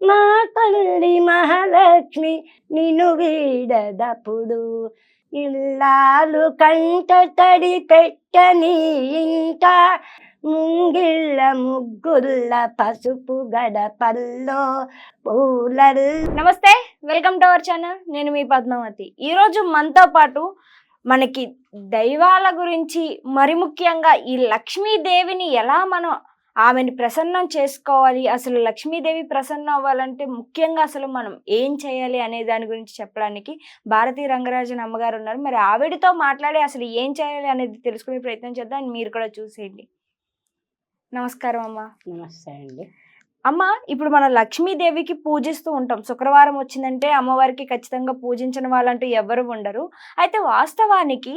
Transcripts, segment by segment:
మా తల్లి మహాలక్ష్మి నిన్ను వీడదప్పుడు. ఇల్లాలు కంట తడి పెట్టని ఇంట. ముంగిళ్ళ ముగ్గుళ్ళ పసుపు గడపల్లో పూలల్ నమస్తే వెల్కమ్ టు అవర్ ఛానల్. నేను మీ పద్మావతి. ఈరోజు మనతో పాటు మనకి దైవాల గురించి మరి ముఖ్యంగా ఈ లక్ష్మీదేవిని ఎలా మనం ఆమెని ప్రసన్నం చేసుకోవాలి అసలు లక్ష్మీదేవి ప్రసన్నం అవ్వాలంటే ముఖ్యంగా అసలు మనం ఏం చేయాలి అనే దాని గురించి చెప్పడానికి భారతీ రంగరాజన్ అమ్మగారు ఉన్నారు. మరి ఆవిడతో మాట్లాడి అసలు ఏం చేయాలి అనేది తెలుసుకునే ప్రయత్నం చేద్దాం. మీరు కూడా చూసేయండి. నమస్కారం అమ్మ. నమస్తే అండి. అమ్మ ఇప్పుడు మనం లక్ష్మీదేవికి పూజిస్తూ ఉంటాం. శుక్రవారం వచ్చిందంటే అమ్మవారికి ఖచ్చితంగా పూజించిన వాళ్ళంటూ ఎవరు ఉండరు. అయితే వాస్తవానికి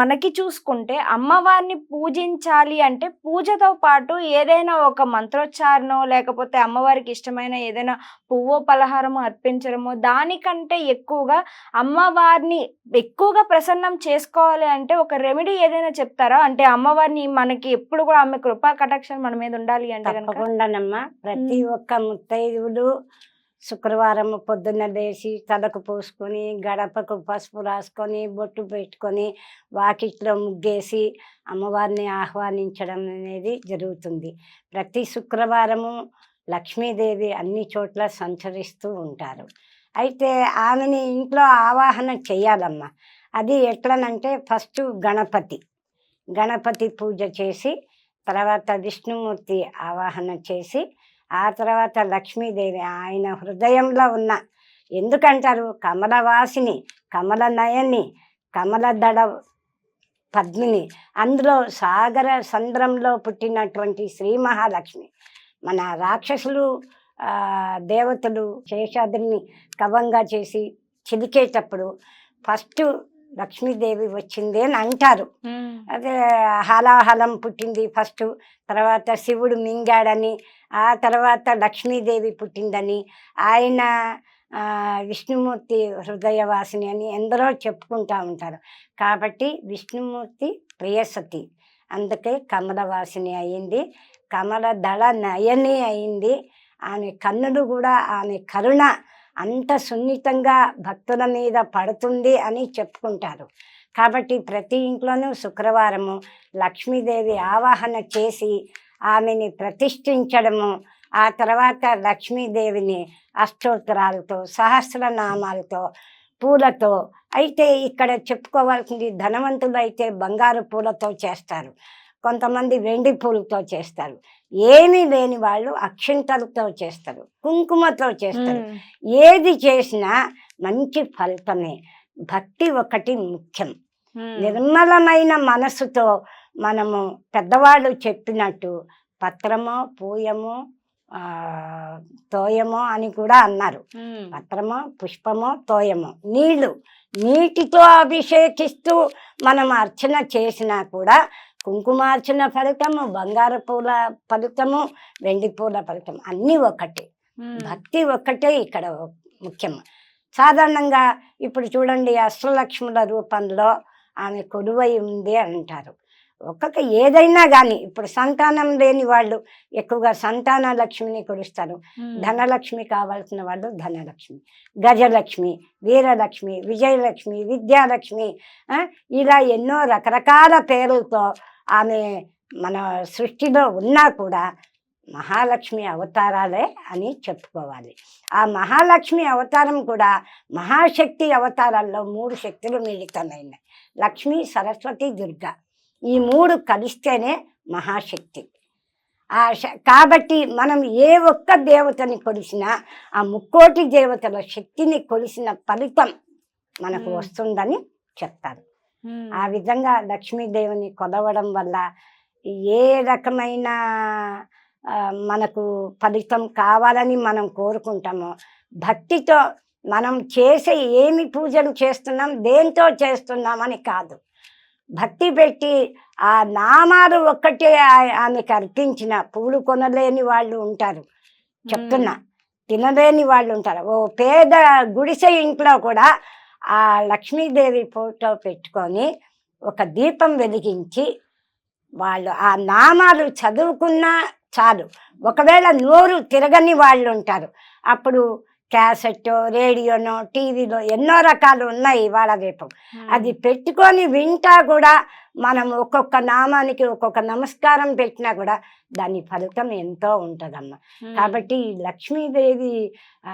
మనకి చూసుకుంటే అమ్మవారిని పూజించాలి అంటే పూజతో పాటు ఏదైనా ఒక మంత్రోచ్చారణో లేకపోతే అమ్మవారికి ఇష్టమైన ఏదైనా పువ్వు పలహారము అర్పించడమో దానికంటే ఎక్కువగా అమ్మవారిని ఎక్కువగా ప్రసన్నం చేసుకోవాలి అంటే ఒక రెమెడీ ఏదైనా చెప్తారా? అంటే అమ్మవారిని మనకి ఎప్పుడు కూడా ఆమె కృపా కటాక్షం మన మీద ఉండాలి అంటే కనుక ప్రతి. ఒక్క ముత్తైదువులు శుక్రవారం పొద్దున్న లేచి తలకు పూసుకొని గడపకు పసుపు రాసుకొని బొట్టు పెట్టుకొని వాకిట్లో ముగ్గేసి అమ్మవారిని ఆహ్వానించడం అనేది జరుగుతుంది. ప్రతి శుక్రవారము లక్ష్మీదేవి అన్ని చోట్ల సంచరిస్తూ ఉంటారు. అయితే ఆమెని ఇంట్లో ఆవాహన చేయాలమ్మా. అది ఎట్లనంటే ఫస్ట్ గణపతి. గణపతి పూజ చేసి తర్వాత విష్ణుమూర్తి ఆవాహన చేసి ఆ తర్వాత లక్ష్మీదేవి ఆయన హృదయంలో ఉన్న ఎందుకంటారు? కమలవాసిని కమల నయని కమల దడ పద్మిని అందులో సాగర సంద్రంలో పుట్టినటువంటి శ్రీ మహాలక్ష్మి మన రాక్షసులు దేవతలు శేషాద్రిని కవంగా చేసి చిలికేటప్పుడు ఫస్ట్ లక్ష్మీదేవి వచ్చింది అని అంటారు. అదే హలాహలం పుట్టింది ఫస్ట్ తర్వాత శివుడు మింగాడని ఆ తర్వాత లక్ష్మీదేవి పుట్టిందని ఆయన విష్ణుమూర్తి హృదయవాసిని అని ఎందరో చెప్పుకుంటా ఉంటారు. కాబట్టి విష్ణుమూర్తి ప్రియసతి అందుకే కమలవాసిని అయింది. కమల దళ నయని అయింది. ఆమె కన్నులు కూడా ఆమె కరుణ అంత సున్నితంగా భక్తుల మీద పడుతుంది అని చెప్పుకుంటారు. కాబట్టి ప్రతి ఇంట్లోనూ శుక్రవారము లక్ష్మీదేవి ఆవాహన చేసి ఆమెని ప్రతిష్ఠించడము ఆ తర్వాత లక్ష్మీదేవిని అష్టోత్తరాలతో సహస్రనామాలతో పూలతో అయితే ఇక్కడ చెప్పుకోవాల్సింది ధనవంతులు అయితే బంగారు పూలతో చేస్తారు. కొంతమంది వెండి పూలతో చేస్తారు ఏమీ లేని వాళ్ళు అక్షింతలతో చేస్తారు కుంకుమతో చేస్తారు. ఏది చేసినా మంచి ఫలితమే భక్తి ఒకటి ముఖ్యం. నిర్మలమైన మనసుతో మనము పెద్దవాళ్ళు చెప్పినట్టు పత్రమో పూయమో తోయమో అని కూడా అన్నారు. పత్రమో పుష్పమో తోయమో నీళ్ళు నీటితో అభిషేకిస్తూ మనం అర్చన చేసినా కూడా కుంకుమార్చన ఫలితము బంగారు పూల ఫలితము వెండి పూల ఫలితం అన్నీ ఒకటే. భక్తి ఒక్కటే ఇక్కడ ముఖ్యం సాధారణంగా ఇప్పుడు చూడండి అష్టలక్ష్ముల రూపంలో ఆమె కొలువై ఉంది అంటారు ఒక్కొక్క ఏదైనా కానీ ఇప్పుడు సంతానం లేని వాళ్ళు ఎక్కువగా సంతాన లక్ష్మిని కొలుస్తారు. ధనలక్ష్మి కావాల్సిన వాళ్ళు ధనలక్ష్మి గజలక్ష్మి వీరలక్ష్మి విజయలక్ష్మి విద్యాలక్ష్మి ఇలా ఎన్నో రకరకాల పేర్లతో ఆమె మన సృష్టిలో ఉన్నా కూడా మహాలక్ష్మి అవతారాలే అని చెప్పుకోవాలి ఆ మహాలక్ష్మి అవతారం కూడా మహాశక్తి అవతారాల్లో మూడు శక్తులు మిళితమైనవి లక్ష్మి సరస్వతి దుర్గా ఈ మూడు కలిస్తేనే మహాశక్తి ఆ కాబట్టి మనం ఏ ఒక్క దేవతని కొలిసినా ఆ ముక్కోటి దేవతల శక్తిని కొలిసిన ఫలితం మనకు. వస్తుందని చెప్తారు. ఆ విధంగా లక్ష్మీదేవిని కొలవడం వల్ల ఏ రకమైన మనకు ఫలితం కావాలని మనం కోరుకుంటామో భక్తితో మనం చేసే ఏమి పూజలు చేస్తున్నాం దేంతో చేస్తున్నామని కాదు. భక్తి పెట్టి ఆ నామాలు ఒక్కటే ఆమెకు అర్పించిన పూలు కొనలేని వాళ్ళు ఉంటారు. చెప్తున్నా. తినలేని వాళ్ళు ఉంటారు. ఓ పేద గుడిసె ఇంట్లో కూడా ఆ లక్ష్మీదేవి ఫోటో పెట్టుకొని ఒక దీపం వెలిగించి వాళ్ళు ఆ నామాలు చదువుకున్నా చాలు. ఒకవేళ నోరు తిరగని వాళ్ళు ఉంటారు. అప్పుడు క్యాసెట్ రేడియోనో టీవీలో ఎన్నో రకాలు ఉన్నాయి ఇవాళ రేపు. అది పెట్టుకొని వింటా కూడా మనం ఒక్కొక్క నామానికి ఒక్కొక్క నమస్కారం పెట్టినా కూడా దాని ఫలితం ఎంతో ఉంటుందమ్మ. కాబట్టి లక్ష్మీదేవి ఆ,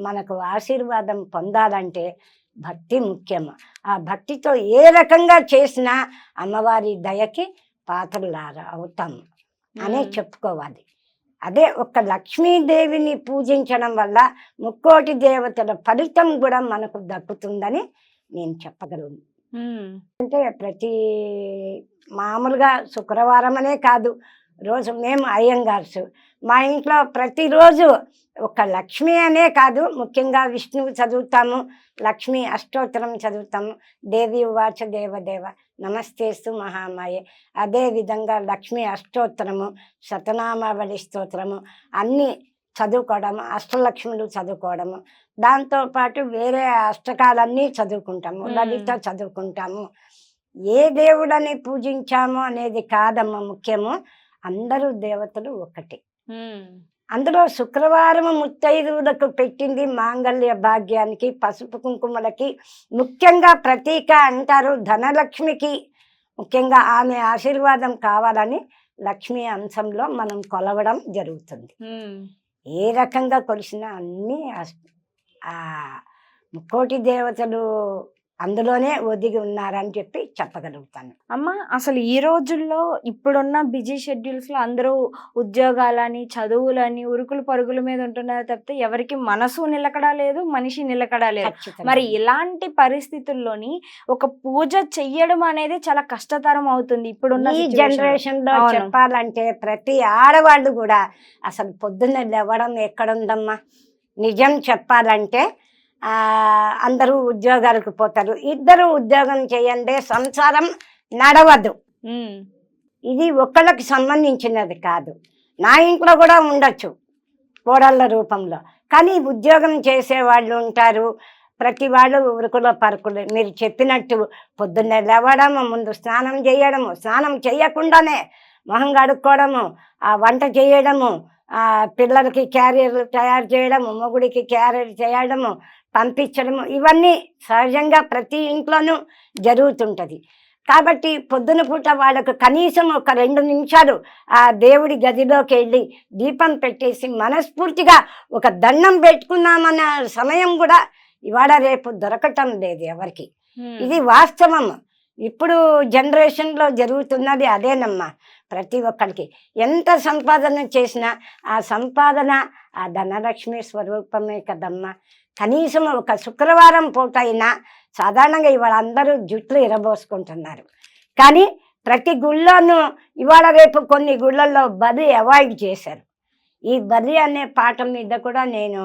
మనకు ఆశీర్వాదం పొందాలంటే భక్తి ముఖ్యము ఆ భక్తితో ఏ రకంగా చేసినా అమ్మవారి దయకి పాత్రలారా అవుతాము అనే. చెప్పుకోవాలి అదే ఒక లక్ష్మీదేవిని పూజించడం వల్ల ముక్కోటి దేవతల ఫలితం కూడా మనకు దక్కుతుందని నేను చెప్పగలను. అంటే ప్రతి మామూలుగా శుక్రవారం అనే కాదు రోజు మేము అయ్యంగార్స్ మా ఇంట్లో ప్రతిరోజు ఒక లక్ష్మి అనే కాదు ముఖ్యంగా విష్ణువు చదువుతాము లక్ష్మి అష్టోత్తరం చదువుతాము దేవి ఉవాచ దేవదేవ నమస్తేస్తు మహామాయే అదే విధంగా లక్ష్మి అష్టోత్తరము శతనామావళి స్తోత్రము అన్నీ చదువుకోవడము అష్టలక్ష్ములు చదువుకోవడము దాంతోపాటు వేరే అష్టకాలన్నీ చదువుకుంటాము. లలిత చదువుకుంటాము ఏ దేవుడని పూజించాము అనేది కాదమ్మ ముఖ్యము అందరూ దేవతలు ఒకటి. అందులో శుక్రవారం ముత్తైదువులకు పెట్టింది మాంగళ్య భాగ్యానికి పసుపు కుంకుమలకి ముఖ్యంగా ప్రతీక అంటారు ధనలక్ష్మికి. ముఖ్యంగా ఆమె ఆశీర్వాదం కావాలని లక్ష్మి అంశంలో మనం కొలవడం జరుగుతుంది. ఏ రకంగా కొలిసినా అన్నీ ముక్కోటి దేవతలు అందులోనే ఒదిగి ఉన్నారని చెప్పి చెప్పగలుగుతాను అమ్మ అసలు ఈ రోజుల్లో ఇప్పుడున్న బిజీ షెడ్యూల్స్లో అందరూ ఉద్యోగాలని చదువులని ఉరుకులు పరుగుల మీద ఉంటున్నారు తప్పితే ఎవరికి మనసు నిలకడా లేదు మనిషి నిలకడా లేదు. మరి ఇలాంటి పరిస్థితుల్లోని ఒక పూజ చెయ్యడం అనేది చాలా కష్టతరం అవుతుంది ఇప్పుడున్న ఈ. జనరేషన్లో. చెప్పాలంటే ప్రతి ఆడవాళ్ళు కూడా అసలు పొద్దున్న లేవడం ఎక్కడుందమ్మా నిజం చెప్పాలంటే అందరూ ఉద్యోగాలకు పోతారు. ఇద్దరు ఉద్యోగం చేయండి సంసారం నడవదు. ఇది ఒక్కళ్ళకి సంబంధించినది కాదు. నా ఇంట్లో కూడా ఉండొచ్చు కోడళ్ళ రూపంలో. కానీ ఉద్యోగం చేసే వాళ్ళు ఉంటారు. ప్రతి వాళ్ళు ఉరుకుల పరుకులు. మీరు చెప్పినట్టు పొద్దున్నే లేవడము ముందు స్నానం చేయడము స్నానం చేయకుండానే మొహం కడుక్కోవడము ఆ వంట చేయడము ఆ పిల్లలకి క్యారియర్లు తయారు చేయడము మొగుడికి క్యారియర్ చేయడము పంపించడము. ఇవన్నీ సహజంగా ప్రతి ఇంట్లోనూ జరుగుతుంటది. కాబట్టి పొద్దున పూట వాళ్ళకు కనీసం ఒక రెండు నిమిషాలు ఆ దేవుడి గదిలోకి వెళ్ళి దీపం పెట్టేసి మనస్ఫూర్తిగా ఒక దండం పెట్టుకుందామన్న సమయం కూడా ఇవాళ రేపు దొరకటం లేదు ఎవరికి. ఇది వాస్తవం ఇప్పుడు జనరేషన్లో జరుగుతున్నది అదేనమ్మా. ప్రతి ఒక్కరికి ఎంత సంపాదన చేసినా ఆ సంపాదన ఆ ధనలక్ష్మి స్వరూపమే కదమ్మా. కనీసం ఒక శుక్రవారం పూట అయినా సాధారణంగా ఇవాళ అందరూ జుట్లు ఇరబోసుకుంటున్నారు. కానీ ప్రతి గుళ్ళోనూ ఇవాళ రేపు కొన్ని గుళ్ళల్లో బలి అవాయిడ్ చేశారు. ఈ బలి అనే పాట మీద కూడా నేను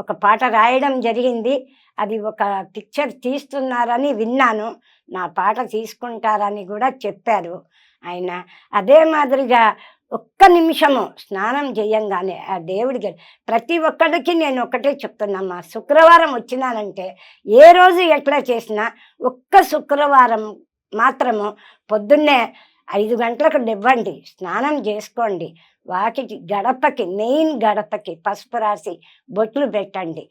ఒక పాట రాయడం జరిగింది. అది ఒక పిక్చర్ తీస్తున్నారని విన్నాను. నా పాట తీసుకుంటారని కూడా చెప్పారు ఆయన. అదే మాదిరిగా ఒక్క నిమిషము స్నానం చేయంగానే ఆ దేవుడికి ప్రతి ఒక్కరికి నేను ఒకటే చెప్తున్నామ్మా శుక్రవారం వచ్చినానంటే ఏ రోజు ఎట్లా చేసినా ఒక్క శుక్రవారం మాత్రము పొద్దున్నే ఐదు గంటలకు నివ్వండి స్నానం చేసుకోండి. వాటికి గడపకి మెయిన్ గడపకి పసుపు రాసి బొట్లు పెట్టండి.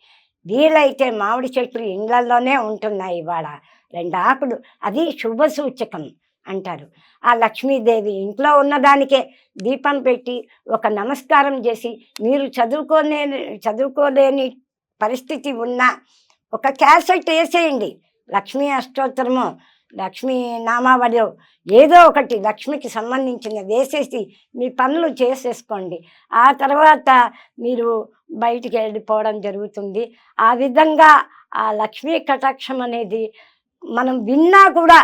వీలైతే మామిడి చెట్లు ఇండ్లలోనే ఉంటున్నాయి ఇవాళ. రెండు ఆకులు అది శుభ సూచకం. అంటారు. ఆ లక్ష్మీదేవి ఇంట్లో ఉన్నదానికే దీపం పెట్టి ఒక నమస్కారం చేసి మీరు చదువుకోలే చదువుకోలేని పరిస్థితి ఉన్న ఒక క్యాసెట్ వేసేయండి. లక్ష్మీ అష్టోత్తరము లక్ష్మీ నామావళి ఏదో ఒకటి లక్ష్మికి సంబంధించిన వేసేసి మీ పనులు చేసేసుకోండి. ఆ తర్వాత మీరు బయటికి వెళ్ళిపోవడం జరుగుతుంది. ఆ విధంగా ఆ లక్ష్మీ కటాక్షం అనేది మనం విన్నా కూడా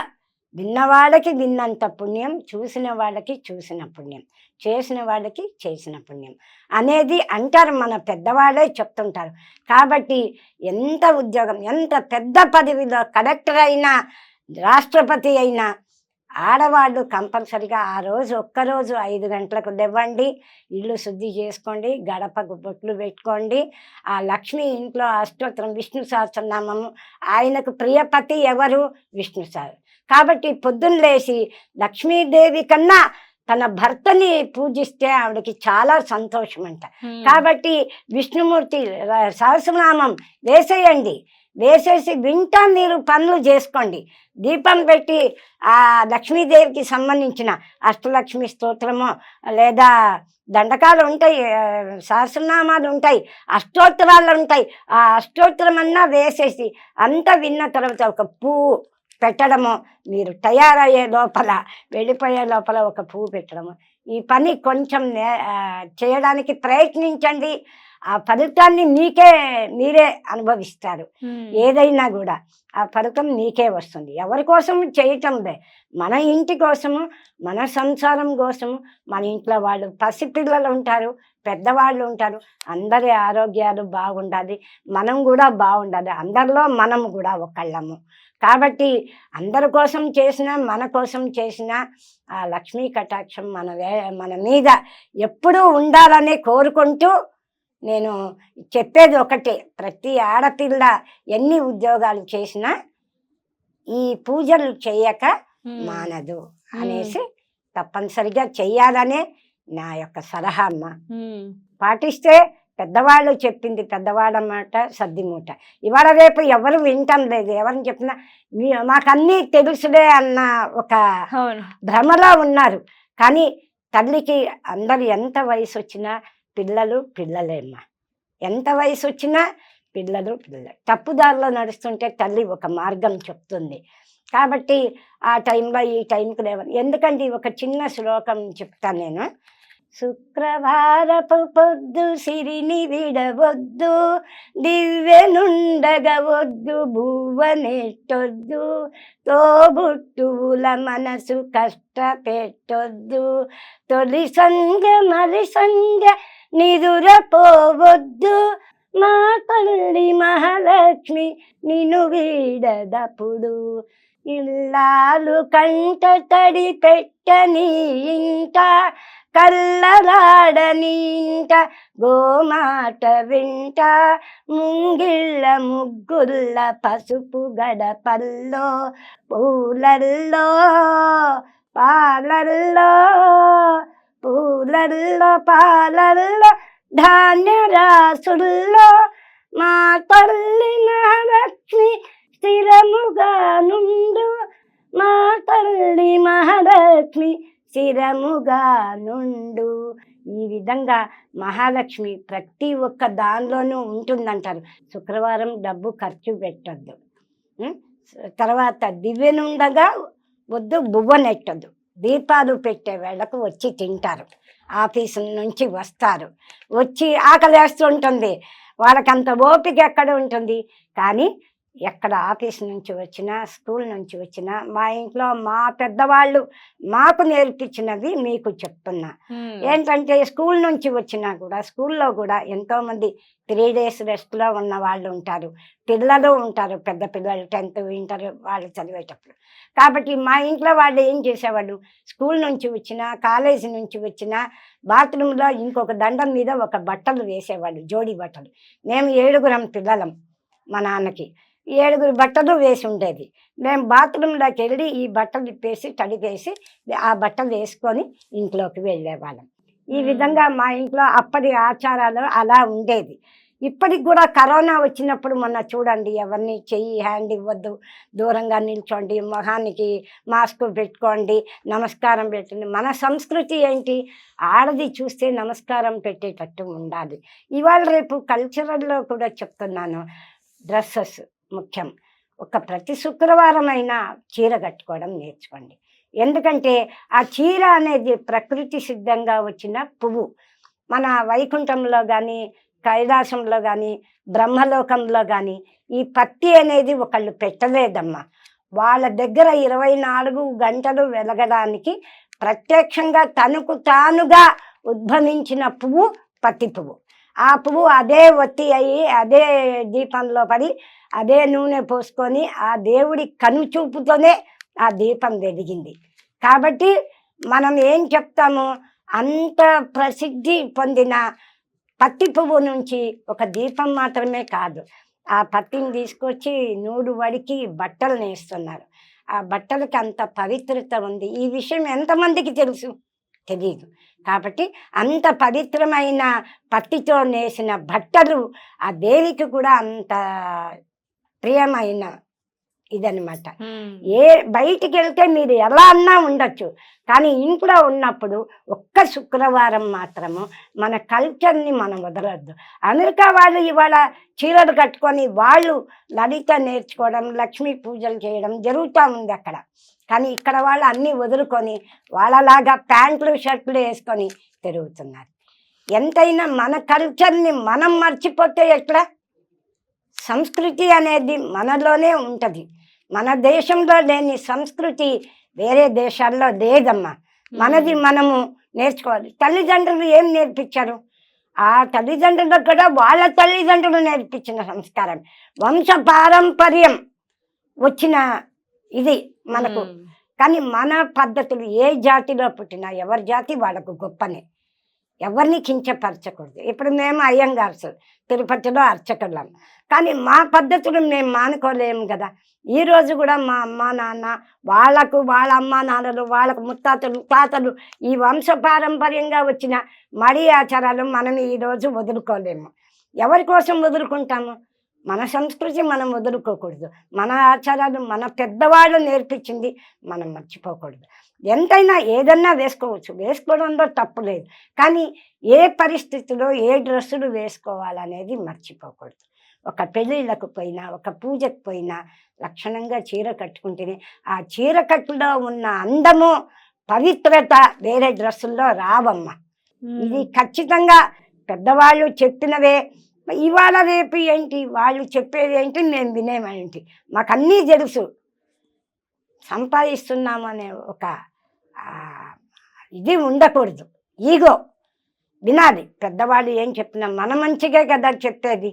విన్నవాళ్ళకి విన్నంత పుణ్యం చూసిన వాళ్ళకి చూసిన పుణ్యం చేసిన వాళ్ళకి చేసిన పుణ్యం అనేది అంటారు మన పెద్దవాళ్ళే చెప్తుంటారు. కాబట్టి ఎంత ఉద్యోగం ఎంత పెద్ద పదవిలో కలెక్టర్ అయినా రాష్ట్రపతి అయినా ఆడవాళ్ళు కంపల్సరిగా ఆ రోజు ఒక్కరోజు ఐదు గంటలకు లేవ్వండి ఇల్లు శుద్ధి చేసుకోండి గడపకు బొట్లు పెట్టుకోండి ఆ లక్ష్మి ఇంట్లో అష్టోత్తరం విష్ణు సహస్రనామము ఆయనకు ప్రియపతి ఎవరు? విష్ణు సార్. కాబట్టి పొద్దున్న లేచి లక్ష్మీదేవి కన్నా తన భర్తని పూజిస్తే ఆవిడకి చాలా సంతోషం అంట కాబట్టి విష్ణుమూర్తి సహస్రనామం వేసేయండి. వేసేసి వింటా మీరు పనులు చేసుకోండి. దీపం పెట్టి ఆ లక్ష్మీదేవికి సంబంధించిన అష్టలక్ష్మి స్తోత్రము లేదా దండకాలు ఉంటాయి సహస్రనామాలు ఉంటాయి అష్టోత్తరాలు ఉంటాయి. ఆ అష్టోత్తరం అన్నా వేసేసి అంతా విన్న తర్వాత ఒక పువ్వు పెట్టడము. మీరు తయారయ్యే లోపల వెళ్ళిపోయే లోపల ఒక పువ్వు పెట్టడము. ఈ పని కొంచెం చేయడానికి ప్రయత్నించండి. ఆ ఫలితాన్ని మీకే మీరే అనుభవిస్తారు. ఏదైనా కూడా ఆ ఫలితం నీకే వస్తుంది. ఎవరి కోసం చేయటం లే. మన ఇంటి కోసము మన సంసారం కోసము మన ఇంట్లో వాళ్ళు పసిపిల్లలు ఉంటారు పెద్దవాళ్ళు ఉంటారు అందరి ఆరోగ్యాలు బాగుండాలి మనం కూడా బాగుండాలి అందరిలో మనం కూడా ఒకళ్ళము కాబట్టి అందరి కోసం చేసిన మన కోసం చేసిన ఆ లక్ష్మీ కటాక్షం మన వే మన మీద ఎప్పుడూ ఉండాలని కోరుకుంటూ నేను చెప్పేది ఒకటే. ప్రతి ఆడపిల్ల ఎన్ని ఉద్యోగాలు చేసినా ఈ పూజలు చేయక మానదు అనేసి తప్పనిసరిగా చెయ్యాలనే నా యొక్క సలహా అమ్మ. పాటిస్తే పెద్దవాళ్ళు చెప్పింది పెద్దవాళ్ళ మాట సర్ది మూట ఇవాళ రేపు ఎవరు వింటం లేదు. ఎవరిని చెప్పినా మీ మాకన్నీ తెలుసులే అన్న ఒక భ్రమలో ఉన్నారు. కానీ తల్లికి అందరు ఎంత వయసు వచ్చినా పిల్లలు పిల్లలేమ్మా. ఎంత వయసు వచ్చినా పిల్లలు పిల్లలు. తప్పుదారిలో నడుస్తుంటే తల్లి ఒక మార్గం చెప్తుంది. కాబట్టి ఆ టైంలో ఈ టైంకి లేవని. ఎందుకంటే ఒక చిన్న శ్లోకం చెప్తాను నేను. శుక్రవారపు పొద్దు సిరిని విడవద్దు దివ్యనుండగవద్దు భువనెట్టొద్దు తోబుట్టువుల మనసు కష్టపెట్టొద్దు తొలి సంధ్య మలి సంధ్య నిదురపోవద్దు మా తల్లి మహాలక్ష్మి నిన్ను వీడదప్పుడు ఇల్లాలు కంట తడి పెట్టని ఇంట కల్లలాడని ఇంట గోమాట వింట ముంగిళ్ళ ముగ్గుళ్ళ పసుపు గడపల్లో పూలల్లో పాలల్లో పూలల్లో పాలల్లో ధాన్య రాసుల్లో మా తల్లి మహాలక్ష్మి స్థిరముగా నుండు మా తల్లి మహాలక్ష్మి స్థిరముగా నుండు ఈ విధంగా మహాలక్ష్మి ప్రతి ఒక్క దానిలోనూ ఉంటుందంటారు. శుక్రవారం డబ్బు ఖర్చు పెట్టద్దు. తర్వాత దివ్యనుండగా వద్దు బువ్వనెట్టదు దీపాలు పెట్టే వేళకు వచ్చి తింటారు. ఆఫీసు నుంచి వస్తారు. వచ్చి ఆకలి వేస్తుంటుంది వాళ్ళకి అంత ఓపిక ఎక్కడ ఉంటుంది? కానీ ఎక్కడ ఆఫీస్ నుంచి వచ్చినా స్కూల్ నుంచి వచ్చినా మా ఇంట్లో మా పెద్దవాళ్ళు మాకు నేర్పించినవి మీకు చెప్తున్నా. ఏంటంటే స్కూల్ నుంచి వచ్చినా కూడా స్కూల్లో కూడా ఎంతోమంది త్రీ డేస్ రెస్ట్లో ఉన్న వాళ్ళు ఉంటారు. పిల్లలు ఉంటారు పెద్ద పిల్లలు టెన్త్ ఇంటర్ వాళ్ళు చదివేటప్పుడు. కాబట్టి మా ఇంట్లో వాళ్ళు ఏం చేసేవాళ్ళు? స్కూల్ నుంచి వచ్చినా కాలేజీ నుంచి వచ్చినా బాత్రూంలో ఇంకొక దండం మీద ఒక బట్టలు వేసేవాళ్ళు జోడి బట్టలు. మేము ఏడుగురం పిల్లలం మా నాన్నకి. ఏడుగురు బట్టలు వేసి ఉండేది మేము బాత్రూంలోకి వెళ్ళి ఈ బట్టలు ఇప్పేసి తడిపేసి ఆ బట్టలు వేసుకొని ఇంట్లోకి వెళ్ళేవాళ్ళం. ఈ. విధంగా మా ఇంట్లో అప్పటి ఆచారాలు అలా ఉండేది. ఇప్పటికి కూడా కరోనా వచ్చినప్పుడు మొన్న చూడండి ఎవరిని చెయ్యి హ్యాండ్ ఇవ్వద్దు దూరంగా నిల్చోండి మొహానికి మాస్క్ పెట్టుకోండి నమస్కారం పెట్టండి. మన సంస్కృతి ఏంటి? ఆడది చూస్తే నమస్కారం పెట్టేటట్టు ఉండాలి. ఇవాళ రేపు కల్చరల్లో కూడా చెప్తున్నాను డ్రెస్సెస్. ముఖ్యం. ఒక ప్రతి శుక్రవారం అయినా చీర కట్టుకోవడం నేర్చుకోండి. ఎందుకంటే ఆ చీర అనేది ప్రకృతి సిద్ధంగా వచ్చిన పువ్వు. మన వైకుంఠంలో కానీ కైలాసంలో కానీ బ్రహ్మలోకంలో కానీ ఈ పత్తి అనేది ఒకళ్ళు పెట్టలేదమ్మా. వాళ్ళ దగ్గర ఇరవై నాలుగు గంటలు వెలగడానికి ప్రత్యక్షంగా తనకు తానుగా ఉద్భవించిన పువ్వు పత్తి పువ్వు. ఆ పువ్వు అదే ఒత్తి అయ్యి అదే దీపంలో పడి అదే నూనె పోసుకొని ఆ దేవుడి కనుచూపుతోనే ఆ దీపం వెలిగింది. కాబట్టి మనం ఏం చెప్తాము? అంత ప్రసిద్ధి పొందిన పత్తి పువ్వు నుంచి ఒక దీపం మాత్రమే కాదు. ఆ పత్తిని తీసుకొచ్చి నూడు వడికి బట్టలు నేస్తున్నారు. ఆ బట్టలకి అంత పవిత్రత ఉంది. ఈ విషయం ఎంతమందికి తెలుసు? తెలియదు కాబట్టి అంత పవిత్రమైన పత్తితో నేసిన బట్టలు ఆ దేవికి కూడా అంత ప్రియమైన ఇదనమాట ఏ బయటికి వెళ్తే మీరు ఎలా అన్నా ఉండొచ్చు. కానీ ఇంట్లో ఉన్నప్పుడు ఒక్క శుక్రవారం మాత్రము మన కల్చర్ని మనం వదలొద్దు. అమెరికా వాళ్ళు ఇవాళ చీరలు కట్టుకొని వాళ్ళు లలిత నేర్చుకోవడం లక్ష్మీ పూజలు చేయడం జరుగుతూ ఉంది అక్కడ. కానీ ఇక్కడ వాళ్ళు అన్నీ వదులుకొని వాళ్ళలాగా ప్యాంట్లు షర్ట్లు వేసుకొని తిరుగుతున్నారు. ఎంతైనా మన కల్చర్ని మనం మర్చిపోతే ఎట్లా? సంస్కృతి అనేది మనలోనే ఉంటుంది. మన దేశంలో లేని సంస్కృతి వేరే దేశాల్లో లేదమ్మా. మనది మనము నేర్చుకోవాలి. తల్లిదండ్రులు ఏం నేర్పించారు? ఆ తల్లిదండ్రులకు కూడా వాళ్ళ తల్లిదండ్రులు నేర్పించిన సంస్కారం. వంశ పారంపర్యం వచ్చిన ఇది మనకు. కానీ మన పద్ధతులు ఏ జాతిలో పుట్టినా ఎవరి జాతి వాళ్ళకు గొప్పనే. ఎవరిని కించపరచకూడదు. ఇప్పుడు మేము అయ్యంగార్స్. తిరుపతిలో అర్చకులం. కానీ మా పద్ధతులు మేము మానుకోలేము కదా. ఈరోజు కూడా మా అమ్మ నాన్న వాళ్ళకు వాళ్ళ అమ్మ నాన్నలు వాళ్ళకు ముత్తాతలు తాతలు ఈ వంశ పారంపర్యంగా వచ్చిన మడి ఆచారాలు మనం ఈరోజు వదులుకోలేము. ఎవరి కోసం వదులుకుంటాము? మన సంస్కృతి మనం వదులుకోకూడదు. మన ఆచారాలు మన పెద్దవాళ్ళు నేర్పించింది మనం మర్చిపోకూడదు. ఎంతైనా ఏదన్నా వేసుకోవచ్చు. వేసుకోవడంలో తప్పు లేదు. కానీ ఏ పరిస్థితిలో ఏ డ్రెస్సులు వేసుకోవాలనేది మర్చిపోకూడదు. ఒక పెళ్ళిళ్ళకు పోయినా ఒక పూజకు పోయినా లక్షణంగా చీర కట్టుకుంటేనే ఆ చీర కట్టులో ఉన్న అందము పవిత్రత వేరే డ్రెస్సుల్లో రావమ్మ. ఇది ఖచ్చితంగా పెద్దవాళ్ళు చెప్పినవే. ఇవాళ రేపు ఏంటి? వాళ్ళు చెప్పేది ఏంటి? మేము వినేమేంటి? మాకు అన్నీ తెలుసు. సంపాదిస్తున్నామనే ఒక ఇది ఉండకూడదు. ఈగో. వినాలి. పెద్దవాళ్ళు ఏం చెప్పినా మన మంచిగా కదా చెప్పేది.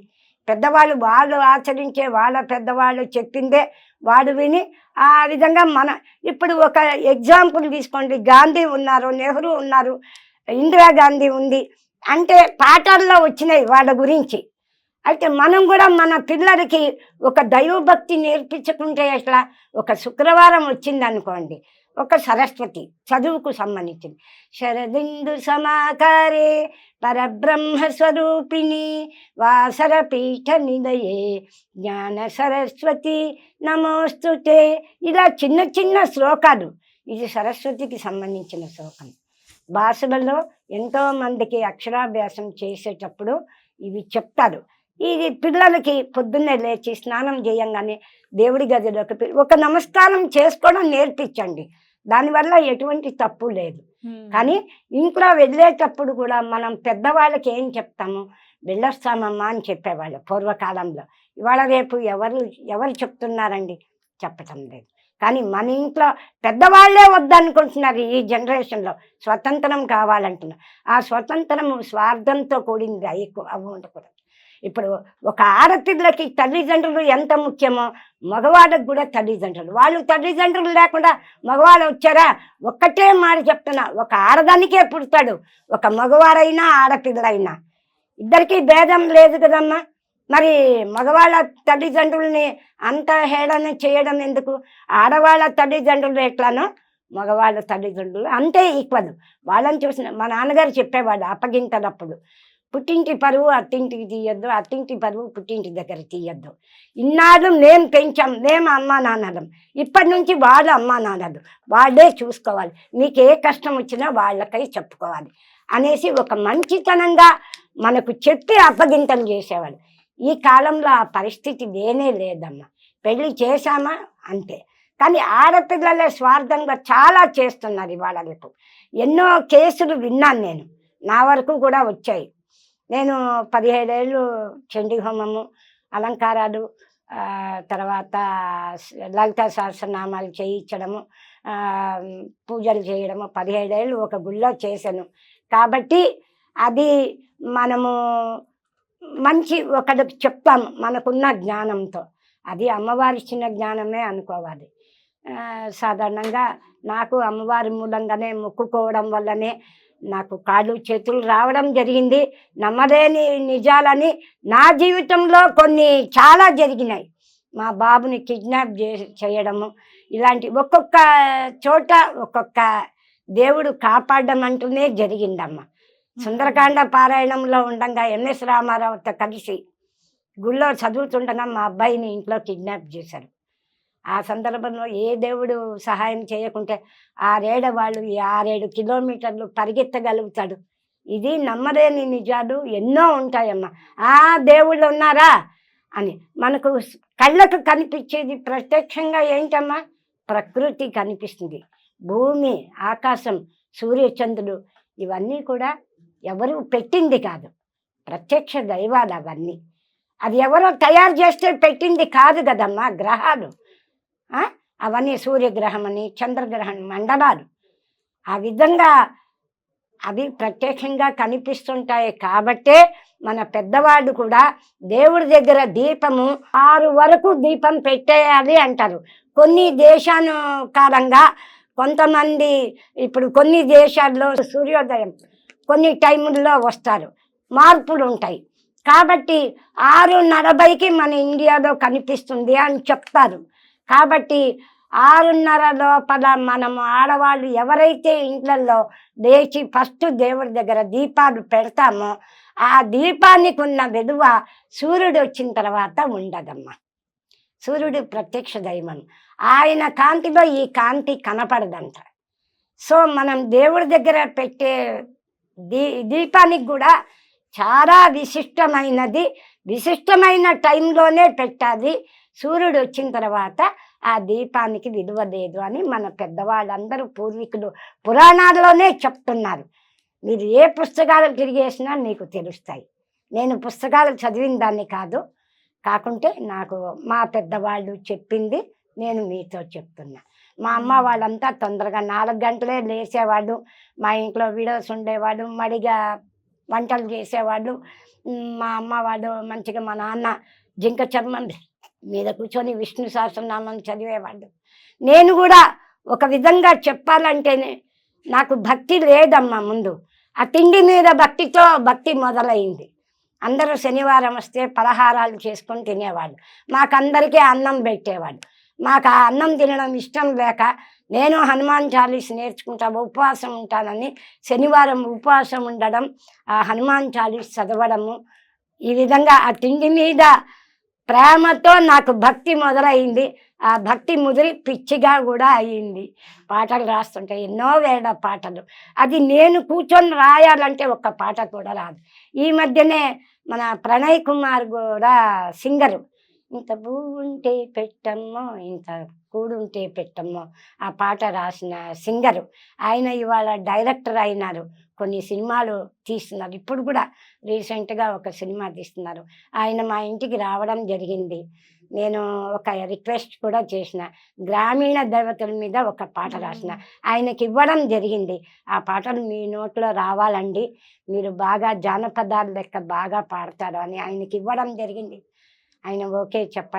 పెద్దవాళ్ళు వాళ్ళు ఆచరించే వాళ్ళ పెద్దవాళ్ళు చెప్పిందే వాడు విని ఆ విధంగా మన ఇప్పుడు ఒక ఎగ్జాంపుల్ తీసుకోండి. గాంధీ ఉన్నారు నెహ్రూ ఉన్నారు ఇందిరాగాంధీ ఉంది. అంటే పాఠాల్లో వచ్చినాయి వాళ్ళ గురించి. అయితే మనం కూడా మన పిల్లలకి ఒక దైవభక్తి నేర్పించుకుంటే అట్లా ఒక శుక్రవారం వచ్చింది అనుకోండి ఒక సరస్వతి చదువుకు సంబంధించింది. శరదిందు సమాకారే పరబ్రహ్మ స్వరూపిణి వాసర పీఠ నిదయే జ్ఞాన సరస్వతి నమోస్తుతే. ఇలా చిన్న చిన్న శ్లోకాలు ఇది సరస్వతికి సంబంధించిన శ్లోకం. భాషలలో ఎంతోమందికి అక్షరాభ్యాసం చేసేటప్పుడు ఇవి చెప్తారు. ఇది పిల్లలకి పొద్దున్నే లేచి స్నానం చేయంగానే దేవుడి గదిలోకి ఒక నమస్కారం చేసుకోవడం నేర్పించండి. దానివల్ల ఎటువంటి తప్పు లేదు. కానీ ఇంట్లో వెళ్ళేటప్పుడు కూడా మనం పెద్దవాళ్ళకి ఏం చెప్తాము? వెళ్ళొస్తామమ్మా అని చెప్పేవాళ్ళు పూర్వకాలంలో. ఇవాళ రేపు ఎవరు ఎవరు చెప్తున్నారండి? చెప్పటం లేదు. కానీ మన ఇంట్లో పెద్దవాళ్ళే వద్దనుకుంటున్నారు ఈ జనరేషన్లో. స్వతంత్రం కావాలంటున్నారు. ఆ స్వతంత్రం స్వార్థంతో కూడింది అయి అవి ఉండకూడదు ఇప్పుడు ఒక ఆడపిల్లకి తల్లిదండ్రులు ఎంత ముఖ్యమో మగవాళ్ళకి కూడా తల్లిదండ్రులు. వాళ్ళు తల్లిదండ్రులు లేకుండా మగవాళ్ళు వచ్చారా? ఒక్కటే మాట చెప్తున్నా ఒక ఆడదానికే పుడతాడు. ఒక మగవాడైనా ఆడపిల్లైనా ఇద్దరికీ భేదం లేదు కదమ్మా. మరి మగవాళ్ళ తల్లిదండ్రుల్ని అంత హేళన చేయడం ఎందుకు? ఆడవాళ్ళ తల్లిదండ్రులు ఎట్లానో మగవాళ్ళ తల్లిదండ్రులు అంతే ఈక్వల్. వాళ్ళని చూసిన మా నాన్నగారు చెప్పేవాడు అప్పగింతలప్పుడు. పుట్టింటి పరువు అత్తింటికి తీయొద్దు అత్తింటి పరువు పుట్టింటి దగ్గర తీయద్దు. ఇన్నాళ్ళు మేము పెంచాం మేము అమ్మా నాన్నలం. ఇప్పటి నుంచి వాళ్ళు అమ్మా నాన్నలు. వాళ్ళే చూసుకోవాలి. మీకు ఏ కష్టం వచ్చినా వాళ్ళకై చెప్పుకోవాలి. అనేసి ఒక మంచితనంగా మనకు చెప్పి అప్పగింతలు చేసేవాళ్ళు. ఈ కాలంలో ఆ పరిస్థితి లేనే లేదమ్మా. పెళ్ళి చేశామా? అంతే. కానీ ఆడపిల్లలే స్వార్థంగా చాలా చేస్తున్నారు ఇవాళ రేపు. ఎన్నో కేసులు విన్నాను నేను. నా వరకు కూడా వచ్చాయి. నేను పదిహేడేళ్ళు చండీ హోమము అలంకారాలు తర్వాత లలితా లలిత సహస్రనామాలు చేయించడము పూజలు చేయడము పదిహేడేళ్ళు ఒక గుళ్ళో చేశాను. కాబట్టి అది మనము మంచి ఒకరికి చెప్తాము మనకున్న జ్ఞానంతో. అది అమ్మవారి ఇచ్చిన జ్ఞానమే అనుకోవాలి. సాధారణంగా నాకు అమ్మవారి మూలంగానే మొక్కుకోవడం వల్లనే నాకు కాళ్ళు చేతులు రావడం జరిగింది. నమ్మలేని నిజాలని నా జీవితంలో కొన్ని చాలా జరిగినాయి. మా బాబుని కిడ్నాప్ చే చేయడము ఇలాంటి ఒక్కొక్క చోట ఒక్కొక్క దేవుడు కాపాడడం అంటూనే జరిగిందమ్మా. సుందరకాండ పారాయణంలో ఉండగా ఎంఎస్ రామారావుతో కలిసి గుళ్ళో చదువుతుండగా మా అబ్బాయిని ఇంట్లో కిడ్నాప్ చేశారు. ఆ సందర్భంలో ఏ దేవుడు సహాయం చేయకుంటే ఆరేడ వాళ్ళు ఈ ఆరేడు కిలోమీటర్లు పరిగెత్తగలుగుతాడు. ఇది నమ్మలేని నిజాలు ఎన్నో ఉంటాయమ్మా. ఆ దేవుళ్ళు ఉన్నారా? అని మనకు కళ్ళకు కనిపించేది ప్రత్యక్షంగా ఏంటమ్మా? ప్రకృతి కనిపిస్తుంది. భూమి ఆకాశం సూర్యచంద్రుడు ఇవన్నీ కూడా ఎవరు పెట్టింది కాదు. ప్రత్యక్ష దైవాలు అవన్నీ. అది ఎవరో తయారు చేస్తే పెట్టింది కాదు కదమ్మా గ్రహాలు. అవన్నీ సూర్యగ్రహం అని చంద్రగ్రహం మండలాలు. ఆ విధంగా అవి ప్రత్యక్షంగా కనిపిస్తుంటాయి కాబట్టే మన పెద్దవాళ్ళు కూడా దేవుడి దగ్గర దీపము ఆరు వరకు దీపం పెట్టేయాలి అంటారు. కొన్ని దేశానుకారంగా కొంతమంది ఇప్పుడు కొన్ని దేశాల్లో సూర్యోదయం కొన్ని టైముల్లో వస్తారు. మార్పులు ఉంటాయి. కాబట్టి ఆరు నలభైకి మన ఇండియాలో కనిపిస్తుంది అని చెప్తారు. కాబట్టి ఆరున్నర లోపల మనము ఆడవాళ్ళు ఎవరైతే ఇండ్లలో లేచి ఫస్ట్ దేవుడి దగ్గర దీపాలు పెడతామో ఆ దీపానికి ఉన్న విలువ సూర్యుడు వచ్చిన తర్వాత ఉండదమ్మా. సూర్యుడు ప్రత్యక్ష దైవం. ఆయన కాంతిలో ఈ కాంతి కనపడదంట. సో మనం దేవుడి దగ్గర పెట్టే దీ దీపానికి కూడా చాలా విశిష్టమైనది. విశిష్టమైన టైంలోనే పెట్టాలి. సూర్యుడు వచ్చిన తర్వాత ఆ దీపానికి విలువ లేదు అని మన పెద్దవాళ్ళందరూ పూర్వీకులు పురాణాల్లోనే చెప్తున్నారు. మీరు ఏ పుస్తకాలు తిరిగేసినా మీకు తెలుస్తాయి. నేను పుస్తకాలు చదివిన దాన్ని కాదు కాకుంటే నాకు మా పెద్దవాళ్ళు చెప్పింది నేను మీతో చెప్తున్నా. మా అమ్మ వాళ్ళంతా తొందరగా నాలుగు గంటలే లేచేవాళ్ళు మా ఇంట్లో విడోస్ ఉండేవాళ్ళు మడిగా వంటలు చేసేవాళ్ళు. మా అమ్మ వాళ్ళు మంచిగా మా నాన్న జింక చర్మం మీద కూర్చొని విష్ణు సహస్రనామం చదివేవాడు. నేను కూడా ఒక విధంగా చెప్పాలంటేనే నాకు భక్తి లేదమ్మా ముందు. ఆ తిండి మీద భక్తితో భక్తి మొదలైంది. అందరూ శనివారం వస్తే పలహారాలు చేసుకొని తినేవాళ్ళు మాకందరికీ అన్నం పెట్టేవాడు. మాకు ఆ అన్నం తినడం ఇష్టం లేక నేను హనుమాన్ చాలీస్ నేర్చుకుంటా ఉపవాసం ఉంటానని శనివారం ఉపవాసం ఉండడం ఆ హనుమాన్ చాలీస్ చదవడము ఈ విధంగా ఆ తిండి మీద ప్రేమతో నాకు భక్తి మొదలైంది. ఆ భక్తి ముదిరి పిచ్చిగా కూడా అయ్యింది. పాటలు రాస్తుంటే ఎన్నో వేల పాటలు. అది నేను కూర్చొని రాయాలంటే ఒక్క పాట కూడా రాదు. ఈ మధ్యనే మన ప్రణయ్ కుమార్ కూడా సింగరు. ఇంత ఉంటే పెట్టమ్మో ఇంత కూడుంటే పెట్టమ్మో ఆ పాట రాసిన సింగరు. ఆయన ఇవాళ డైరెక్టర్ అయినారు. కొన్ని సినిమాలు తీస్తున్నారు. ఇప్పుడు కూడా రీసెంట్గా ఒక సినిమా తీస్తున్నారు. ఆయన మా ఇంటికి రావడం జరిగింది. నేను ఒక రిక్వెస్ట్ కూడా చేసిన. గ్రామీణ దేవతల మీద ఒక పాట రాసిన. ఆయనకి ఇవ్వడం జరిగింది. ఆ పాటలు మీ నోట్లో రావాలండి. మీరు బాగా జానపదాలు లెక్క బాగా పాడతారు అని ఆయనకి ఇవ్వడం జరిగింది. ఆయన ఓకే చెప్పండి.